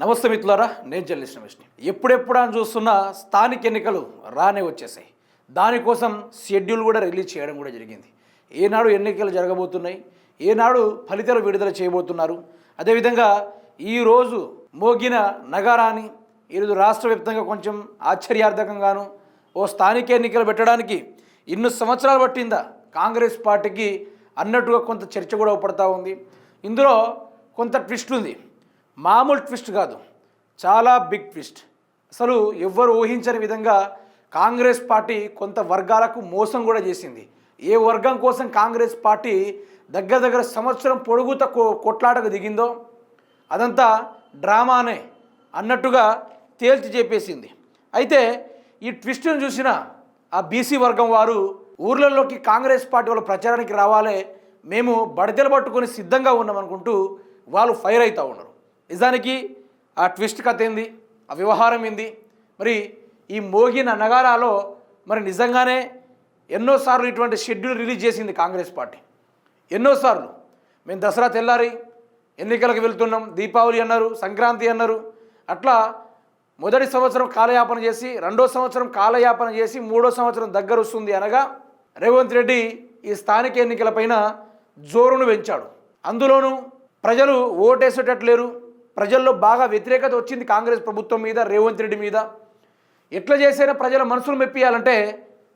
నమస్తే మిత్రులారా నేను జర్నలిస్ట్ విష్ణు ఎప్పుడెప్పుడు అని చూస్తున్న స్థానిక ఎన్నికలు రానే వచ్చేసాయి. దానికోసం షెడ్యూల్ కూడా రిలీజ్ చేయడం కూడా జరిగింది. ఏనాడు ఎన్నికలు జరగబోతున్నాయి ఏనాడు ఫలితాలు విడుదల చేయబోతున్నారు. అదేవిధంగా ఈరోజు మోగిన నగారాన్ని ఈరోజు రాష్ట్ర వ్యాప్తంగా కొంచెం ఆశ్చర్యార్థకంగాను ఓ స్థానిక ఎన్నికలు పెట్టడానికి ఇన్ని సంవత్సరాలు పట్టిందా? కాంగ్రెస్ పార్టీకి అన్నట్టుగా కొంత చర్చ కూడా పడతా ఉంది. ఇందులో కొంత ట్విస్ట్ ఉంది. మామూలు ట్విస్ట్ కాదు. చాలా బిగ్ ట్విస్ట్. అసలు ఎవ్వరు ఊహించని విధంగా కాంగ్రెస్ పార్టీ కొంత వర్గాలకు మోసం కూడా చేసింది. ఏ వర్గం కోసం కాంగ్రెస్ పార్టీ దగ్గర దగ్గర సంవత్సరం పొడుగుత కొట్లాటకు దిగిందో అదంతా డ్రామానే అన్నట్టుగా తేల్చి చెప్పేసింది. అయితే ఈ ట్విస్ట్ను చూసిన ఆ బీసీ వర్గం వారు ఊర్లలోకి కాంగ్రెస్ పార్టీ వాళ్ళ ప్రచారానికి రావాలే మేము బడితెలు పట్టుకొని సిద్ధంగా ఉన్నాం అనుకుంటూ వాళ్ళు ఫైర్ అవుతూ ఉన్నారు. నిజానికి ఆ ట్విస్ట్ కథ ఏంది? ఆ వ్యవహారం ఏంది? మరి ఈ మోగిన నగారాలో మరి నిజంగానే ఎన్నోసార్లు ఇటువంటి షెడ్యూల్ రిలీజ్ చేసింది కాంగ్రెస్ పార్టీ. ఎన్నోసార్లు. మేము దసరా తెల్లారి ఎన్నికలకు వెళ్తున్నాం దీపావళి అన్నారు సంక్రాంతి అన్నారు. అట్లా మొదటి సంవత్సరం కాలయాపన చేసి రెండో సంవత్సరం కాలయాపన చేసి మూడో సంవత్సరం దగ్గర వస్తుంది అనగా రేవంత్ రెడ్డి ఈ స్థానిక ఎన్నికలపైన జోరును పెంచాడు అందులోనూ ప్రజలు ఓటేసేటట్లేరు ప్రజల్లో బాగా వ్యతిరేకత వచ్చింది కాంగ్రెస్ ప్రభుత్వం మీద రేవంత్ రెడ్డి మీద. ఎట్లా చేసైనా ప్రజల మనసులు మెప్పియాలంటే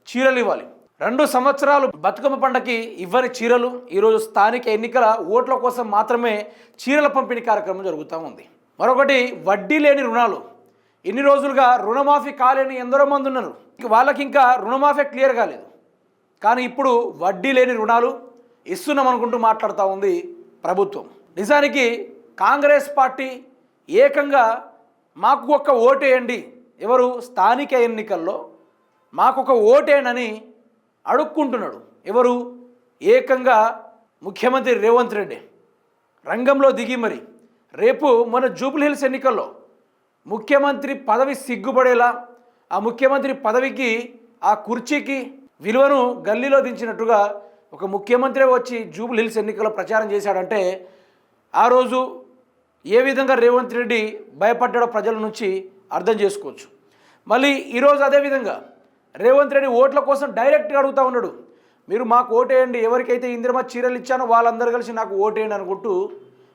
చీరలు ఇవ్వాలి. రెండు సంవత్సరాలు బతుకమ్మ పండగకి ఇవ్వని చీరలు ఈరోజు స్థానిక ఎన్నికల ఓట్ల కోసం మాత్రమే చీరల పంపిణీ కార్యక్రమం జరుగుతూ ఉంది. మరొకటి వడ్డీ లేని రుణాలు. ఎన్ని రోజులుగా రుణమాఫీ కాలేని ఎందరో మంది ఉన్నారు. వాళ్ళకి ఇంకా రుణమాఫీ క్లియర్ కాలేదు. కానీ ఇప్పుడు వడ్డీ లేని రుణాలు ఇస్తున్నాం అనుకుంటూ మాట్లాడుతూ ఉంది ప్రభుత్వం. నిజానికి కాంగ్రెస్ పార్టీ ఏకంగా మాకు ఒక్క ఓటేయండి. ఎవరు? స్థానిక ఎన్నికల్లో మాకు ఒక ఓటేనని అడుక్కుంటున్నాడు. ఎవరు? ఏకంగా ముఖ్యమంత్రి రేవంత్ రెడ్డి. రంగంలో దిగి మరి. రేపు మన జూబ్లీహిల్స్ ఎన్నికల్లో ముఖ్యమంత్రి పదవి సిగ్గుపడేలా ఆ ముఖ్యమంత్రి పదవికి ఆ కుర్చీకి విలువను గల్లీలో దించినట్టుగా ఒక ముఖ్యమంత్రి వచ్చి జూబ్లీహిల్స్ ఎన్నికల్లో ప్రచారం చేశాడంటే ఆ రోజు ఏ విధంగా రేవంత్ రెడ్డి భయపడ్డాడో ప్రజల నుంచి అర్థం చేసుకోవచ్చు. మళ్ళీ ఈరోజు అదేవిధంగా రేవంత్ రెడ్డి ఓట్ల కోసం డైరెక్ట్గా అడుగుతూ ఉన్నాడు. మీరు మాకు ఓటేయండి ఎవరికైతే ఇందిరమ్మ చీరలు ఇచ్చానో వాళ్ళందరూ కలిసి నాకు ఓటేయండి అనుకుంటూ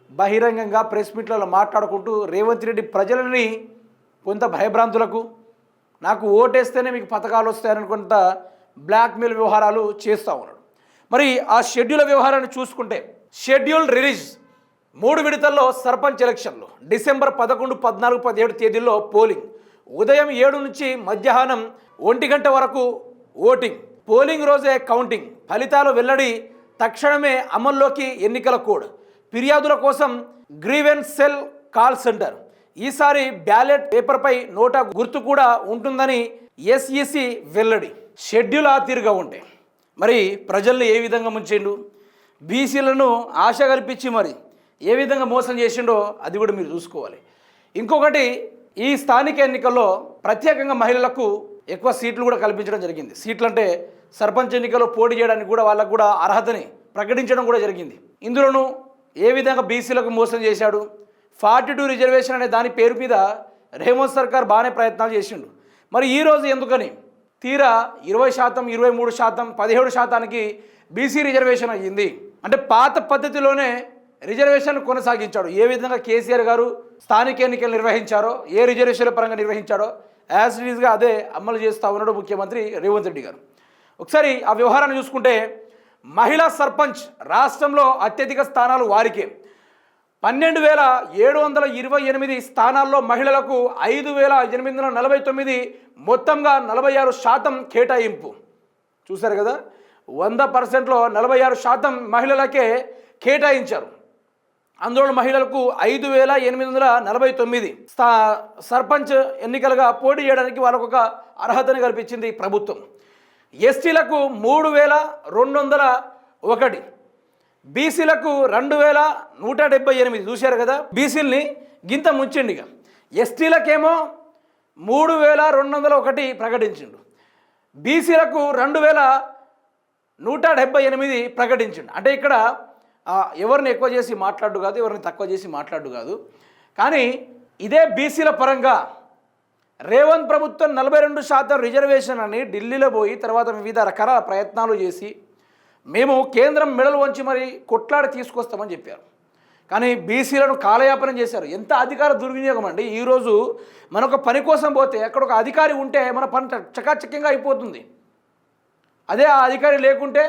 బహిరంగంగా ప్రెస్ మీట్లలో మాట్లాడుకుంటూ రేవంత్ రెడ్డి ప్రజలని కొంత భయభ్రాంతులకు నాకు ఓటేస్తేనే మీకు పథకాలు వస్తాయని కొంత బ్లాక్మెయిల్ వ్యవహారాలు చేస్తూ ఉన్నాడు. మరి ఆ షెడ్యూల్ వ్యవహారాన్ని చూసుకుంటే షెడ్యూల్ రిలీజ్ మూడు విడతల్లో సర్పంచ్ ఎలక్షన్లు. డిసెంబర్ పదకొండు పద్నాలుగు పదిహేడు తేదీల్లో పోలింగ్. ఉదయం ఏడు నుంచి మధ్యాహ్నం ఒంటి గంట వరకు ఓటింగ్. పోలింగ్ రోజే కౌంటింగ్. ఫలితాలు వెల్లడి తక్షణమే అమల్లోకి ఎన్నికల కోడ్. ఫిర్యాదుల కోసం గ్రీవెన్స్ సెల్ కాల్ సెంటర్. ఈసారి బ్యాలెట్ పేపర్పై నోటా గుర్తు కూడా ఉంటుందని ఎస్ఈసి వెల్లడి. షెడ్యూల్ ఆ తీరుగా ఉంటే. మరి ప్రజల్ని ఏ విధంగా ముంచిండు బీసీలను ఆశ కల్పించి మరి. ఏ విధంగా మోసం చేసిండో అది కూడా మీరు చూసుకోవాలి. ఇంకొకటి ఈ స్థానిక ఎన్నికల్లో ప్రత్యేకంగా మహిళలకు ఎక్కువ సీట్లు కూడా కల్పించడం జరిగింది. సీట్లు అంటే సర్పంచ్ ఎన్నికల్లో పోటీ చేయడానికి కూడా వాళ్ళకు కూడా అర్హతని ప్రకటించడం కూడా జరిగింది. ఇందులోనూ ఏ విధంగా బీసీలకు మోసం చేశాడు? ఫార్టీ టూ రిజర్వేషన్ అనే దాని పేరు మీద రేవంత్ సర్కార్ బాగానే ప్రయత్నాలు చేసిండు. మరి ఈరోజు ఎందుకని? తీరా ఇరవై శాతం ఇరవై మూడు శాతం పదిహేడు శాతానికి బీసీ రిజర్వేషన్ అయ్యింది. అంటే పాత పద్ధతిలోనే రిజర్వేషన్ కొనసాగించాడు. ఏ విధంగా కేసీఆర్ గారు స్థానిక ఎన్నికలు నిర్వహించారో ఏ రిజర్వేషన్ల పరంగా నిర్వహించాడో యాజ్గా అదే అమలు చేస్తూ ఉన్నాడు ముఖ్యమంత్రి రేవంత్ రెడ్డి గారు. ఒకసారి ఆ వ్యవహారాన్ని చూసుకుంటే మహిళా సర్పంచ్ రాష్ట్రంలో అత్యధిక స్థానాలు వారికే. పన్నెండు వేల ఏడు వందల ఇరవై ఎనిమిది స్థానాల్లో మహిళలకు ఐదు వేల ఎనిమిది వందల నలభై తొమ్మిది మొత్తంగా నలభై ఆరు శాతం కేటాయింపు. చూశారు కదా? వంద పర్సెంట్లో నలభై ఆరు శాతం మహిళలకే కేటాయించారు. అందులో మహిళలకు ఐదు వేల ఎనిమిది వందల నలభై తొమ్మిది స్థా సర్పంచ్ ఎన్నికలుగా పోటీ చేయడానికి వాళ్ళకు ఒక అర్హతని కల్పించింది ప్రభుత్వం. ఎస్టీలకు మూడు వేల రెండు వందల ఒకటి బీసీలకు రెండు వేల నూట డెబ్బై ఎనిమిది. చూశారు కదా? బీసీలని గింత ముంచిండి ఇక. ఎస్టీలకేమో మూడు వేల రెండు వందల ఒకటి ప్రకటించిండు. బీసీలకు రెండు వేల నూట డెబ్బై ఎనిమిది ప్రకటించిండు. అంటే ఇక్కడ ఎవరిని ఎక్కువ చేసి మాట్లాడు కాదు ఎవరిని తక్కువ చేసి మాట్లాడు కాదు. కానీ ఇదే బీసీల పరంగా రేవంత్ ప్రభుత్వం నలభై రెండు శాతం రిజర్వేషన్ అని ఢిల్లీలో పోయి తర్వాత వివిధ రకాల ప్రయత్నాలు చేసి మేము కేంద్రం మెడలు వంచి మరి కొట్లాడి తీసుకొస్తామని చెప్పారు. కానీ బీసీలను కాలయాపనం చేశారు. ఎంత అధికార దుర్వినియోగం అండి. ఈరోజు మనొక పని కోసం పోతే అక్కడ ఒక అధికారి ఉంటే మన పని చకాచక్యంగా అయిపోతుంది. అదే ఆ అధికారి లేకుంటే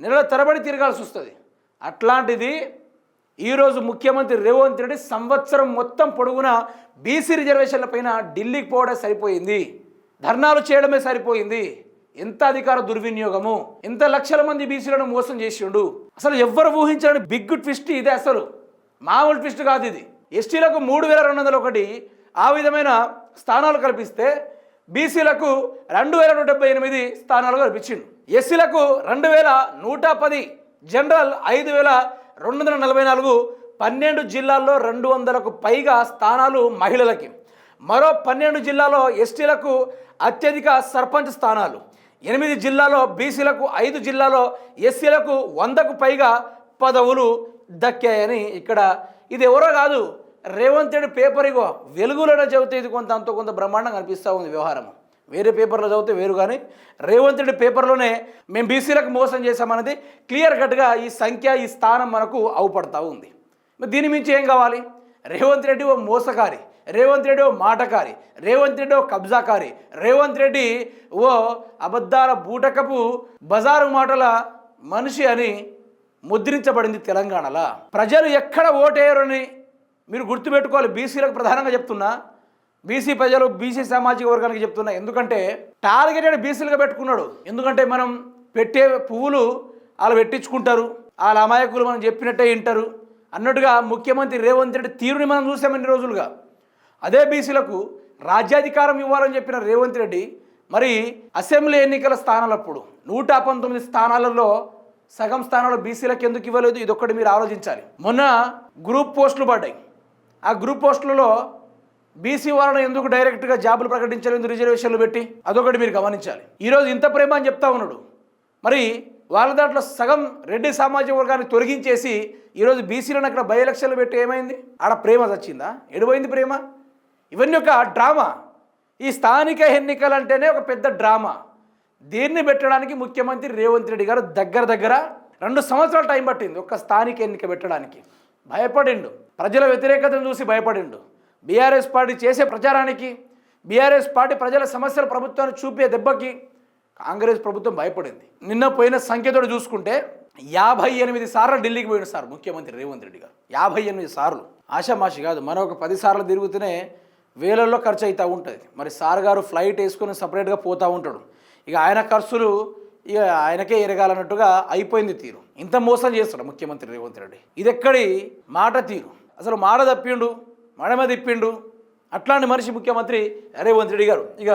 నెలల తరబడి తిరగాల్సి వస్తుంది. అట్లాంటిది ఈరోజు ముఖ్యమంత్రి రేవంత్ రెడ్డి సంవత్సరం మొత్తం పొడుగునా బీసీ రిజర్వేషన్ల పైన ఢిల్లీకి పోవడం సరిపోయింది. ధర్నాలు చేయడమే సరిపోయింది. ఎంత అధికార దుర్వినియోగము? ఎంత లక్షల మంది బీసీలను మోసం చేసిండు? అసలు ఎవ్వరు ఊహించని బిగ్ ట్విస్ట్ ఇదే అసలు. మామూలు ట్విస్ట్ కాదు ఇది. ఎస్టీలకు మూడు వేల రెండు వందల ఒకటి ఆ విధమైన స్థానాలు కల్పిస్తే బీసీలకు రెండు వేల నూట డెబ్బై ఎనిమిది స్థానాలు కల్పించిండు. ఎస్సీలకు రెండు వేల నూట పది జనరల్ ఐదు వేల రెండు వందల నలభై నాలుగు పన్నెండు జిల్లాల్లో రెండు వందలకు పైగా స్థానాలు మహిళలకి. మరో పన్నెండు జిల్లాలో ఎస్టీలకు అత్యధిక సర్పంచ్ స్థానాలు. ఎనిమిది జిల్లాలో బీసీలకు ఐదు జిల్లాలో ఎస్సీలకు వందకు పైగా పదవులు దక్కాయని ఇక్కడ ఇది ఎవరో కాదు రేవంత్ రెడ్డి పేపర్ ఇగో వెలుగులోనే చెబితే ఇది కొంత అంత కొంత బ్రహ్మాండంగా అనిపిస్తూ ఉంది వ్యవహారం వేరే పేపర్లో చదివితే వేరు కానీ రేవంత్ రెడ్డి పేపర్లోనే మేము బీసీలకు మోసం చేశామన్నది క్లియర్ కట్గా ఈ సంఖ్య ఈ స్థానం మనకు అవుపడతా ఉంది. దీని మించి ఏం కావాలి? రేవంత్ రెడ్డి ఓ మోసకారి రేవంత్ రెడ్డి ఓ మాటకారి రేవంత్ రెడ్డి ఓ కబ్జాకారి రేవంత్ రెడ్డి ఓ అబద్ధాల బూటకపు బజారు మాటల మనిషి అని ముద్రించబడింది తెలంగాణలో. ప్రజలు ఎక్కడ ఓటేయరని మీరు గుర్తుపెట్టుకోవాలి. బీసీలకు ప్రధానంగా చెప్తున్నా బీసీ ప్రజలు బీసీ సామాజిక వర్గానికి చెప్తున్నా ఎందుకంటే టార్గెటెడ్ బీసీలుగా పెట్టుకున్నాడు. ఎందుకంటే మనం పెట్టే పువ్వులు వాళ్ళు పెట్టించుకుంటారు వాళ్ళ అమాయకులు మనం చెప్పినట్టే వింటారు. అన్నట్టుగా ముఖ్యమంత్రి రేవంత్ రెడ్డి తీరుని మనం చూసామన్ని రోజులుగా. అదే బీసీలకు రాజ్యాధికారం ఇవ్వాలని చెప్పిన రేవంత్ రెడ్డి మరి అసెంబ్లీ ఎన్నికల స్థానాలప్పుడు నూట పంతొమ్మిది స్థానాలలో సగం స్థానాలు బీసీలకు ఎందుకు ఇవ్వలేదు? ఇది ఒక్కటి మీరు ఆలోచించాలి. మొన్న గ్రూప్ పోస్టులు పడ్డాయి. ఆ గ్రూప్ పోస్టులలో బీసీ వాళ్ళని ఎందుకు డైరెక్ట్గా జాబులు ప్రకటించారు ఎందుకు రిజర్వేషన్లు పెట్టి? అదొకటి మీరు గమనించాలి. ఈరోజు ఇంత ప్రేమ అని చెప్తా ఉన్నాడు. మరి వాళ్ళ దాంట్లో సగం రెడ్డి సామాజిక వర్గాన్ని తొలగించేసి ఈరోజు బీసీలను అక్కడ బై ఎలక్షన్లు పెట్టి ఏమైంది? ఆడ ప్రేమ చచ్చిందా? ఎడిపోయింది ప్రేమ? ఇవన్నీ ఒక డ్రామా. ఈ స్థానిక ఎన్నికలు అంటేనే ఒక పెద్ద డ్రామా. దీన్ని పెట్టడానికి ముఖ్యమంత్రి రేవంత్ రెడ్డి గారు దగ్గర దగ్గర రెండు సంవత్సరాలు టైం పట్టింది ఒక స్థానిక ఎన్నిక పెట్టడానికి. భయపడిండు. ప్రజల వ్యతిరేకతను చూసి భయపడిండు. బీఆర్ఎస్ పార్టీ చేసే ప్రచారానికి బీఆర్ఎస్ పార్టీ ప్రజల సమస్యల ప్రభుత్వాన్ని చూపే దెబ్బకి కాంగ్రెస్ ప్రభుత్వం భయపడింది. నిన్న పోయిన సంఖ్యతో చూసుకుంటే యాభై ఎనిమిది సార్లు ఢిల్లీకి పోయిన సార్ ముఖ్యమంత్రి రేవంత్ రెడ్డి గారు. యాభై ఎనిమిది సార్లు. ఆషామాషి కాదు మరొక ఒక పది సార్లు తిరుగుతూనే వేలల్లో ఖర్చు అవుతూ ఉంటుంది. మరి సార్ గారు ఫ్లైట్ వేసుకొని సపరేట్గా పోతూ ఉంటాడు. ఇక ఆయన ఖర్చులు ఇక ఆయనకే ఎరగాలన్నట్టుగా అయిపోయింది తీరు. ఇంత మోసం చేస్తాడు ముఖ్యమంత్రి రేవంత్ రెడ్డి. ఇది ఎక్కడి మాట తీరు? అసలు మాట తప్పిండు. మడమ తిప్పిండు అట్లాంటి మనిషి ముఖ్యమంత్రి రేవంత్ రెడ్డి గారు. ఇక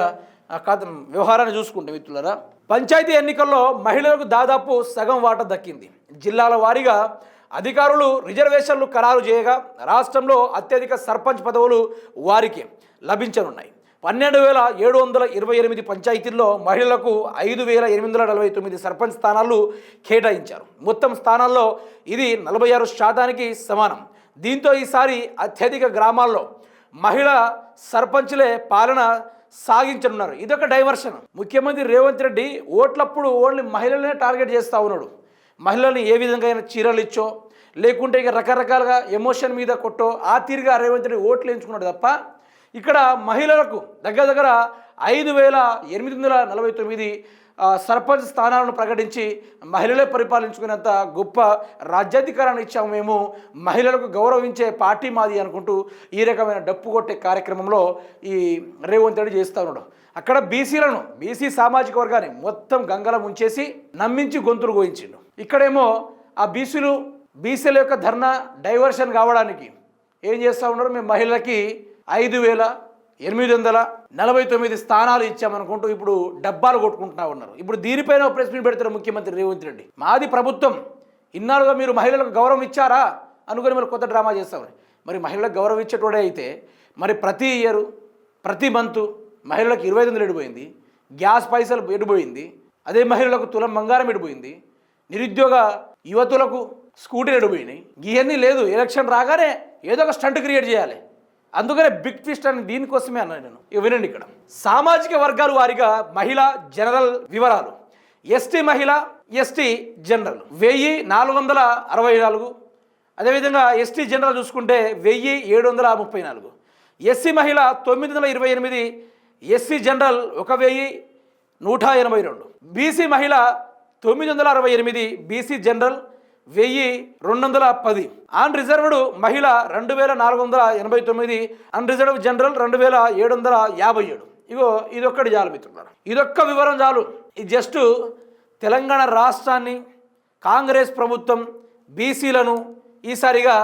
ఆ కథ వ్యవహారాన్ని చూసుకుంటే మిత్రులరా పంచాయతీ ఎన్నికల్లో మహిళలకు దాదాపు సగం వాటా దక్కింది. జిల్లాల వారీగా అధికారులు రిజర్వేషన్లు ఖరారు చేయగా రాష్ట్రంలో అత్యధిక సర్పంచ్ పదవులు వారికి లభించనున్నాయి. పన్నెండు వేల ఏడు వందల ఇరవై ఎనిమిది పంచాయతీల్లో మహిళలకు ఐదు వేల ఎనిమిది వందల నలభై తొమ్మిది సర్పంచ్ స్థానాలు కేటాయించారు. మొత్తం స్థానాల్లో ఇది నలభై ఆరు శాతానికి సమానం. దీంతో ఈసారి అత్యధిక గ్రామాల్లో మహిళ సర్పంచ్లే పాలన సాగించనున్నారు. ఇదొక డైవర్షన్. ముఖ్యమంత్రి రేవంత్ రెడ్డి ఓట్లప్పుడు ఓన్లీ మహిళలనే టార్గెట్ చేస్తూ ఉన్నాడు. మహిళల్ని ఏ విధంగా అయినా చీరలు ఇచ్చో లేకుంటే ఇక రకరకాలుగా ఎమోషన్ మీద కొట్టో ఆ తీరుగా రేవంత్ రెడ్డి ఓట్లు ఎంచుకున్నాడు తప్ప ఇక్కడ మహిళలకు దగ్గర దగ్గర ఐదు వేల ఎనిమిది వందల నలభై తొమ్మిది సర్పంచ్ స్థానాలను ప్రకటించి మహిళలే పరిపాలించుకునేంత గొప్ప రాజ్యాధికారాన్ని ఇచ్చాము మేము. మహిళలకు గౌరవించే పార్టీ మాది అనుకుంటూ ఈ రకమైన డప్పు కొట్టే కార్యక్రమంలో ఈ రేవంత్ రెడ్డి చేస్తూ ఉన్నాడు. అక్కడ బీసీలను బీసీ సామాజిక వర్గాన్ని మొత్తం గంగల ముంచేసి నమ్మించి గొంతులు గోయించిండు. ఇక్కడేమో ఆ బీసీలు బీసీల యొక్క ధర్నా డైవర్షన్ కావడానికి ఏం చేస్తూ ఉన్నారు? మేము మహిళలకి ఐదు వేల ఎనిమిది వందల నలభై తొమ్మిది స్థానాలు ఇచ్చామనుకుంటూ ఇప్పుడు డబ్బాలు కొట్టుకుంటున్నా ఉన్నారు. ఇప్పుడు దీనిపైన ఒక ప్రెస్ మీట్ పెడతారు ముఖ్యమంత్రి రేవంత్ రెడ్డి. మాది ప్రభుత్వం. ఇన్నాళ్ళుగా మీరు మహిళలకు గౌరవం ఇచ్చారా? అనుకుని మరి కొత్త డ్రామా చేస్తామని మరి మహిళలకు గౌరవం ఇచ్చేటోడే అయితే మరి ప్రతి ఇయర్ ప్రతి మంతు మహిళలకు ఇరవై ఐదు వందలు ఎడిపోయింది. గ్యాస్ పైసలు ఎడిపోయింది. అదే మహిళలకు తులం బంగారం ఎడిపోయింది. నిరుద్యోగ యువతులకు స్కూటీలు ఎడిపోయినాయి. ఇవన్నీ లేదు. ఎలక్షన్ రాగానే ఏదో ఒక స్టంట్ క్రియేట్ చేయాలి. అందుకనే బిగ్ ట్విస్ట్ అని దీనికోసమే అన్నాను నేను. ఇక వినండి ఇక్కడ. సామాజిక వర్గాల వారిగా మహిళ జనరల్ వివరాలు. ఎస్టీ మహిళ ఎస్టీ జనరల్. వెయ్యి నాలుగు వందల అరవై నాలుగు. అదేవిధంగా ఎస్టీ జనరల్ చూసుకుంటే వెయ్యి ఏడు వందల ముప్పై నాలుగు. ఎస్సీ మహిళ తొమ్మిది వందల ఇరవై ఎనిమిది. ఎస్సీ జనరల్ ఒక వెయ్యి నూట ఎనభై రెండు. బీసీ మహిళ తొమ్మిది వందల అరవై ఎనిమిది. బీసీ జనరల్ వెయ్యి రెండు వందల పది. అన్ రిజర్వ్డ్ మహిళ రెండు వేల నాలుగు వందల ఎనభై తొమ్మిది అన్ రిజర్వ్ జనరల్ రెండు వేల ఏడు వందల యాభై ఏడు. ఇగో ఇదొక్కటి చాలు మిత్రులారా. ఇదొక్క వివరం చాలు. ఇది జస్ట్ తెలంగాణ రాష్ట్రాన్ని కాంగ్రెస్ ప్రభుత్వం బీసీలను ఈసారిగా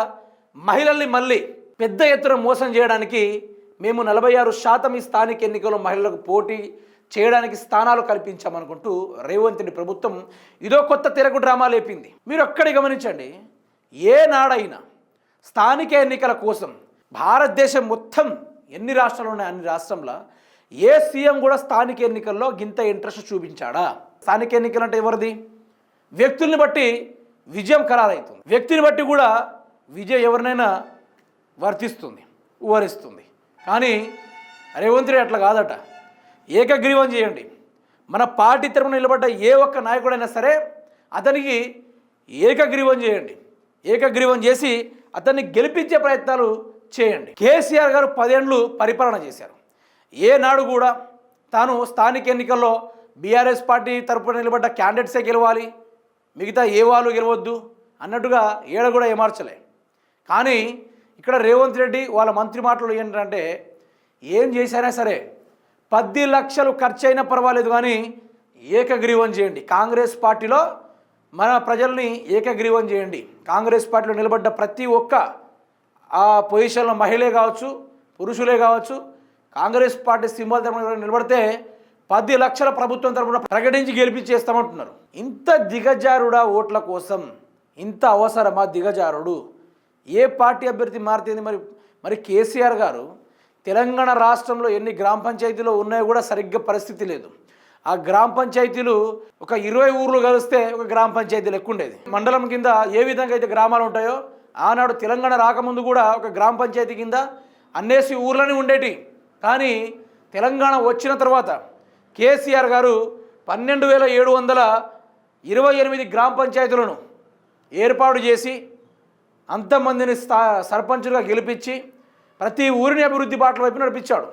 మహిళల్ని మళ్ళీ పెద్ద ఎత్తున మోసం చేయడానికి మేము నలభై ఆరు శాతం ఈ స్థానిక ఎన్నికల్లో మహిళలకు పోటీ చేయడానికి స్థానాలు కల్పించామనుకుంటూ రేవంత్ రెడ్డి ప్రభుత్వం ఇదో కొత్త తిరగు డ్రామా లేపింది. మీరు ఒక్కడి గమనించండి. ఏనాడైనా స్థానిక ఎన్నికల కోసం భారతదేశం మొత్తం ఎన్ని రాష్ట్రాలు ఉన్నాయి అన్ని రాష్ట్రంలో ఏ సీఎం కూడా స్థానిక ఎన్నికల్లో గింత ఇంట్రెస్ట్ చూపించాడా? స్థానిక ఎన్నికలు అంటే ఎవరిది? వ్యక్తుల్ని బట్టి విజయం ఖరారవుతుంది వ్యక్తిని బట్టి కూడా విజయం ఎవరినైనా వర్తిస్తుంది ఊహరిస్తుంది కానీ రేవంత్ రెడ్డి అట్లా కాదట. ఏకగ్రీవం చేయండి. మన పార్టీ తరపున నిలబడ్డ ఏ ఒక్క నాయకుడైనా సరే అతనికి ఏకగ్రీవం చేయండి. ఏకగ్రీవం చేసి అతన్ని గెలిపించే ప్రయత్నాలు చేయండి. కేసీఆర్ గారు పదేండ్లు పరిపాలన చేశారు. ఏనాడు కూడా తాను స్థానిక ఎన్నికల్లో బీఆర్ఎస్ పార్టీ తరపున నిలబడ్డ క్యాండిడేట్సే గెలవాలి. మిగతా ఏ వాళ్ళు గెలవద్దు అన్నట్టుగా ఏడ కూడా ఏమార్చలే. కానీ ఇక్కడ రేవంత్ రెడ్డి వాళ్ళ మంత్రి మాటలు ఏంటంటే ఏం చేశారా సరే పది లక్షలు ఖర్చు అయినా పర్వాలేదు కానీ ఏకగ్రీవం చేయండి. కాంగ్రెస్ పార్టీలో మన ప్రజల్ని ఏకగ్రీవం చేయండి. కాంగ్రెస్ పార్టీలో నిలబడ్డ ప్రతి ఒక్క ఆ పొజిషన్లో మహిళే కావచ్చు పురుషులే కావచ్చు కాంగ్రెస్ పార్టీ సింబల్ తరపున నిలబడితే పది లక్షల ప్రభుత్వం తరపున ప్రకటించి గెలిపించేస్తామంటున్నారు. ఇంత దిగజారుడా ఓట్ల కోసం? ఇంత అవసరమా దిగజారుడు? ఏ పార్టీ అభ్యర్థి మారుతుంది మరి? మరి కేసీఆర్ గారు తెలంగాణ రాష్ట్రంలో ఎన్ని గ్రామ పంచాయతీలు ఉన్నాయో కూడా సరిగ్గా పరిస్థితి లేదు. ఆ గ్రామ పంచాయతీలు ఒక ఇరవై ఊర్లు కలిస్తే ఒక గ్రామ పంచాయతీ లెక్క ఉండేది. మండలం కింద ఏ విధంగా అయితే గ్రామాలు ఉంటాయో ఆనాడు తెలంగాణ రాకముందు కూడా ఒక గ్రామ పంచాయతీ కింద అన్నేసి ఊర్లని ఉండేటి. కానీ తెలంగాణ వచ్చిన తర్వాత కేసీఆర్ గారు పన్నెండు వేల ఏడు వందల ఇరవై ఎనిమిది గ్రామ పంచాయతీలను ఏర్పాటు చేసి అంతమందిని స్థా సర్పంచులుగా గెలిపించి ప్రతి ఊరిని అభివృద్ధి బాటల వైపు నడిపించాడు.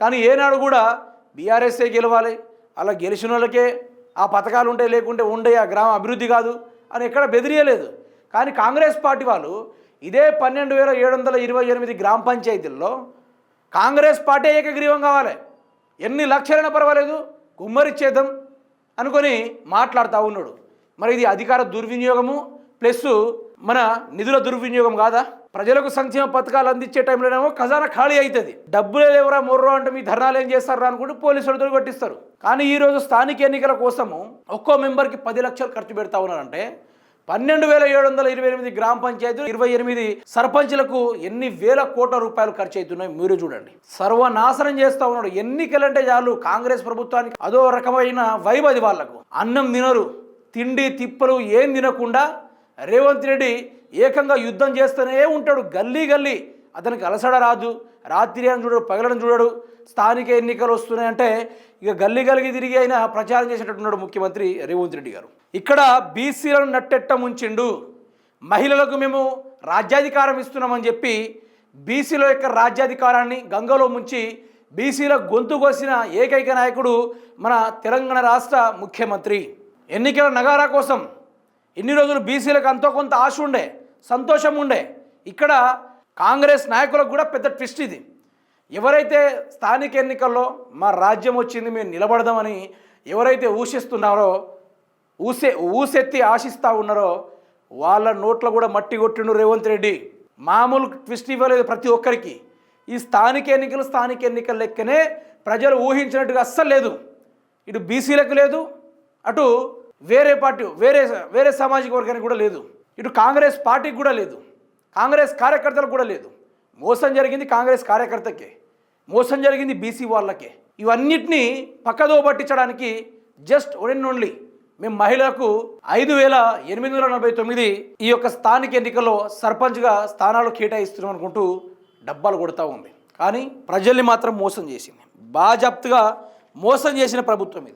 కానీ ఏనాడు కూడా బీఆర్ఎస్ఏ గెలవాలి అలా గెలిచిన వాళ్ళకే ఆ పథకాలు ఉంటే లేకుంటే ఉండే ఆ గ్రామ అభివృద్ధి కాదు అని ఎక్కడ బెదిరియలేదు. కానీ కాంగ్రెస్ పార్టీ వాళ్ళు ఇదే పన్నెండు వేల ఏడు వందల ఇరవై ఎనిమిది గ్రామ పంచాయతీల్లో కాంగ్రెస్ పార్టీ ఏకగ్రీవం కావాలి. ఎన్ని లక్షలైనా పర్వాలేదు కుమ్మరిచ్చేద్దాం అనుకొని మాట్లాడుతూ ఉన్నాడు. మరి ఇది అధికార దుర్వినియోగము ప్లస్ మన నిధుల దుర్వినియోగం కాదా? ప్రజలకు సంక్షేమ పథకాలు అందించే టైంలోనేమో ఖజానా ఖాళీ అవుతుంది డబ్బులే లేవరా మొర్రో అంటే మీ ధర్నాలు ఏం చేస్తారా అనుకుంటే పోలీసులతో కొట్టిస్తారు కానీ ఈరోజు స్థానిక ఎన్నికల కోసము ఒక్కో మెంబర్కి పది లక్షలు ఖర్చు పెడతా ఉన్నారంటే పన్నెండు వేల ఏడు వందల ఇరవై ఎనిమిది గ్రామ పంచాయతీలు ఇరవై ఎనిమిది సర్పంచ్లకు ఎన్ని వేల కోట్ల రూపాయలు ఖర్చు అవుతున్నాయి మీరు చూడండి. సర్వనాశనం చేస్తూ ఉన్నాడు. ఎన్నికలంటే చాలు కాంగ్రెస్ ప్రభుత్వానికి అదో రకమైన వైబ్ వాళ్ళకు వాళ్ళకు. అన్నం తినరు. తిండి తిప్పలు ఏం తినకుండా రేవంత్ రెడ్డి ఏకంగా యుద్ధం చేస్తూనే ఉంటాడు. గల్లీ గల్లీ. అతనికి అలసడ రాదు. రాత్రి అని చూడడు పగలను చూడడు. స్థానిక ఎన్నికలు వస్తున్నాయంటే ఇక గల్లీ గల్లికి తిరిగి అయినా ప్రచారం చేసేటట్టున్నాడు ముఖ్యమంత్రి రేవంత్ రెడ్డి గారు. ఇక్కడ బీసీలను నట్టెట్ట ముంచిండు. మహిళలకు మేము రాజ్యాధికారం ఇస్తున్నామని చెప్పి బీసీల యొక్క రాజ్యాధికారాన్ని గంగలో ముంచి బీసీల గొంతు కోసిన ఏకైక నాయకుడు మన తెలంగాణ రాష్ట్ర ముఖ్యమంత్రి. ఎన్నికల నగారా కోసం ఇన్ని రోజులు బీసీలకు అంతో కొంత ఆశ ఉండే సంతోషం ఉండే. ఇక్కడ కాంగ్రెస్ నాయకులకు కూడా పెద్ద ట్విస్ట్ ఇది. ఎవరైతే స్థానిక ఎన్నికల్లో మా రాజ్యం వచ్చింది మేము నిలబడదామని ఎవరైతే ఊషిస్తున్నారో ఊసే ఊసెత్తి ఆశిస్తూ ఉన్నారో వాళ్ళ నోట్లో కూడా మట్టి కొట్టిండు రేవంత్ రెడ్డి. మామూలు ట్విస్ట్ ఇవ్వలేదు ప్రతి ఒక్కరికి. ఈ స్థానిక ఎన్నికలు స్థానిక ఎన్నికల లెక్కనే ప్రజలు ఊహించినట్టుగా అస్సలు లేదు. ఇటు బీసీలకు లేదు అటు వేరే పార్టీ వేరే వేరే సామాజిక వర్గానికి కూడా లేదు. ఇటు కాంగ్రెస్ పార్టీకి కూడా లేదు. కాంగ్రెస్ కార్యకర్తలకు కూడా లేదు. మోసం జరిగింది కాంగ్రెస్ కార్యకర్తకే. మోసం జరిగింది బీసీ వాళ్ళకే. ఇవన్నిటినీ పక్కదో పట్టించడానికి జస్ట్ వన్ అండ్ ఓన్లీ మేము మహిళలకు ఐదు వేల ఎనిమిది వందల నలభై తొమ్మిది ఈ యొక్క స్థానిక ఎన్నికల్లో సర్పంచ్గా స్థానాలు కేటాయిస్తున్నాం అనుకుంటూ డబ్బాలు కొడతా ఉంది. కానీ ప్రజల్ని మాత్రం మోసం చేసింది. బాజాప్తుగా మోసం చేసిన ప్రభుత్వం ఇది.